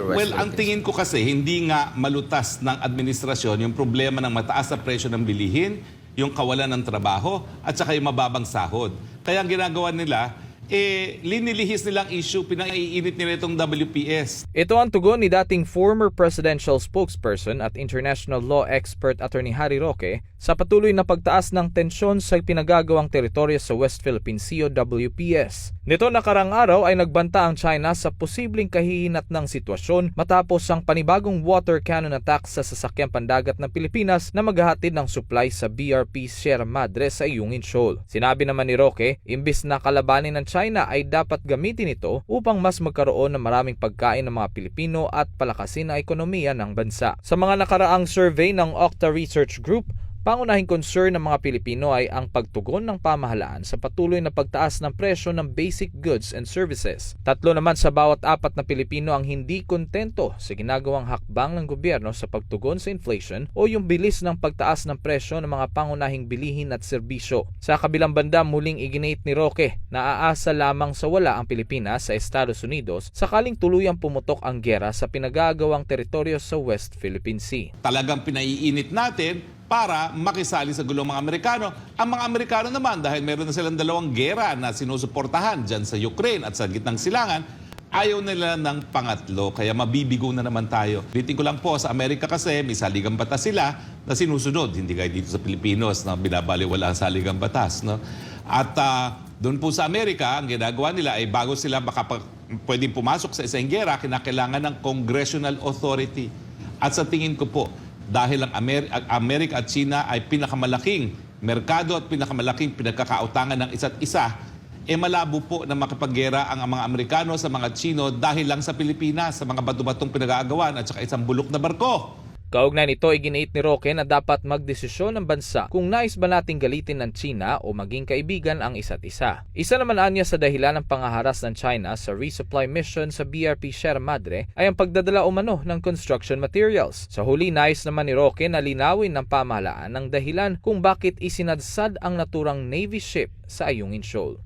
Well, ang tingin ko kasi hindi nga malutas ng administrasyon yung problema ng mataas na presyo ng bilihin, yung kawalan ng trabaho, at saka yung mababang sahod. Kaya ang ginagawa nila, eh, linilihis nilang issue, pinaiinit nila itong WPS. Ito ang tugon ni dating former presidential spokesperson at international law expert Attorney Harry Roque sa patuloy na pagtaas ng tensyon sa pinagagawang teritoryo sa West Philippine Sea o WPS. Nito nakarang araw ay nagbanta ang China sa posibleng kahihinat ng sitwasyon matapos ang panibagong water cannon attack sa sasakyang pandagat ng Pilipinas na maghahatid ng supply sa BRP Sierra Madre sa Iyungin Shoal. Sinabi naman ni Roque, imbis na kalabanin ng China ay dapat gamitin ito upang mas magkaroon ng maraming pagkain ng mga Pilipino at palakasin ang ekonomiya ng bansa. Sa mga nakaraang survey ng Octa Research Group, Pangunahing concern ng mga Pilipino ay ang pagtugon ng pamahalaan sa patuloy na pagtaas ng presyo ng basic goods and services. Tatlo naman sa bawat apat na Pilipino ang hindi kontento sa ginagawang hakbang ng gobyerno sa pagtugon sa inflation o yung bilis ng pagtaas ng presyo ng mga pangunahing bilihin at serbisyo. Sa kabilang banda, muling iginate ni Roque na aasa lamang sa wala ang Pilipinas sa Estados Unidos sakaling tuluyang pumutok ang gera sa pinagagawang teritoryo sa West Philippine Sea. Talagang pinaiinit natin para makisali sa gulong mga Amerikano. Ang mga Amerikano naman, dahil meron na silang dalawang gera na sinusuportahan dyan sa Ukraine at sa gitnang silangan, ayaw nila ng pangatlo, kaya mabibigo na naman tayo. Ulitin ko lang po, sa Amerika kasi may saligang batas sila na sinusunod, hindi gaya dito sa Pilipinos na binabaliwala ang saligang batas. No? At ah, doon po sa Amerika, ang ginagawa nila ay bago sila makapag, pwedeng pumasok sa isang gera, kinakailangan ng congressional authority. At sa tingin ko po, dahil ang Amer- Amerika at China ay pinakamalaking merkado at pinakamalaking pinagkakautangan ng isa't isa, eh malabo po na makipaggera ang mga Amerikano sa mga Chino dahil lang sa Pilipinas, sa mga bato-batong pinag-aagawan at saka isang bulok na barko. Kaugnay nito, iginait ni Roque na dapat magdesisyon ng bansa kung nais ba nating galitin ng China o maging kaibigan ang isa't isa. Isa naman anya sa dahilan ng pangaharas ng China sa resupply mission sa BRP Sierra Madre ay ang pagdadala umano ng construction materials. Sa huli, nais naman ni Roque na linawin ng pamahalaan ng dahilan kung bakit isinadsad ang naturang Navy ship sa Ayungin Shoal.